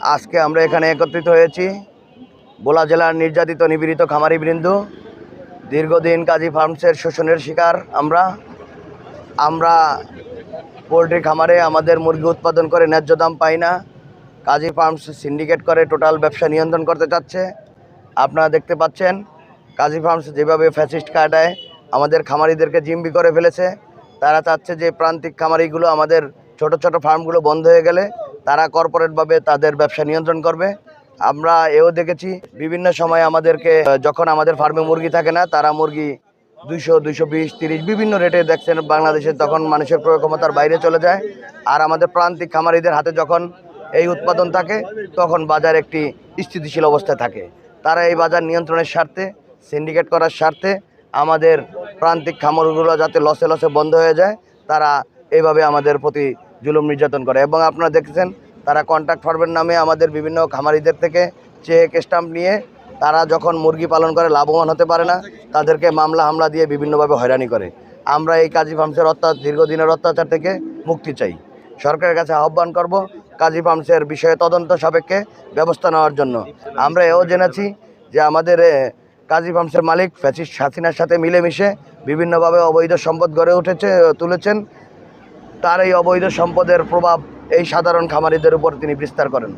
আজকে আমরা এখানে একত্রিত হয়েছি। বোলা জেলার নির্যাতিত নিপীড়িত খামারি বৃন্দ, দীর্ঘদিন কাজী ফার্মসের শোষণের শিকার আমরা। আমরা পোলট্রি খামারে আমাদের মুরগি উৎপাদন করে ন্যায্য দাম পাই না। কাজী ফার্মস সিন্ডিকেট করে টোটাল ব্যবসা নিয়ন্ত্রণ করতে চাচ্ছে। আপনারা দেখতে পাচ্ছেন, কাজী ফার্মস যেভাবে ফ্যাসিস্ট কাটায়, আমাদের খামারিদেরকে জিম্বি করে ফেলেছে। তারা চাচ্ছে যে প্রান্তিক খামারিগুলো আমাদের ছোট ছোট ফার্মগুলো বন্ধ হয়ে গেলে তারা কর্পোরেটভাবে তাদের ব্যবসা নিয়ন্ত্রণ করবে। আমরা এও দেখেছি, বিভিন্ন সময় আমাদেরকে যখন আমাদের ফার্মে মুরগি থাকে না, তারা মুরগি দুইশো দুইশো বিশ, তিরিশ, বিভিন্ন রেটে দেখছেন বাংলাদেশে তখন মানুষের ক্রয় ক্ষমতার বাইরে চলে যায়। আর আমাদের প্রান্তিক খামারিদের হাতে যখন এই উৎপাদন থাকে, তখন বাজার একটি স্থিতিশীল অবস্থায় থাকে। তারা এই বাজার নিয়ন্ত্রণের স্বার্থে সিন্ডিকেট করার স্বার্থে, আমাদের প্রান্তিক খামারগুলো যাতে লসে লসে বন্ধ হয়ে যায়, তারা এইভাবে আমাদের প্রতি জুলুম নির্যাতন করে। এবং আপনারা দেখেছেন, তারা কন্ট্রাক্ট ফার্মের নামে আমাদের বিভিন্ন খামারিদের থেকে চেক স্টাম্প নিয়ে তারা যখন মুরগি পালন করে, লাভবান হতে পারে না, তাদেরকে মামলা হামলা দিয়ে বিভিন্নভাবে হয়রানি করে। আমরা এই কাজী ফার্মসের অত্যাচার, দীর্ঘদিনের অত্যাচার থেকে মুক্তি চাই। সরকারের কাছে আহ্বান করব, কাজী ফার্মসের বিষয়ে তদন্ত সাপেক্ষে ব্যবস্থা নেওয়ার জন্য। আমরা এও জেনেছি যে আমাদের কাজী ফার্মসের মালিক ফ্যাসিস্ট হাসিনার সাথে মিলেমিশে বিভিন্নভাবে অবৈধ সম্পদ গড়ে উঠেছে, তুলেছেন। তার এই অবৈধ সম্পদের প্রভাব এই সাধারণ খামারিদের উপর তিনি বিস্তার করেন।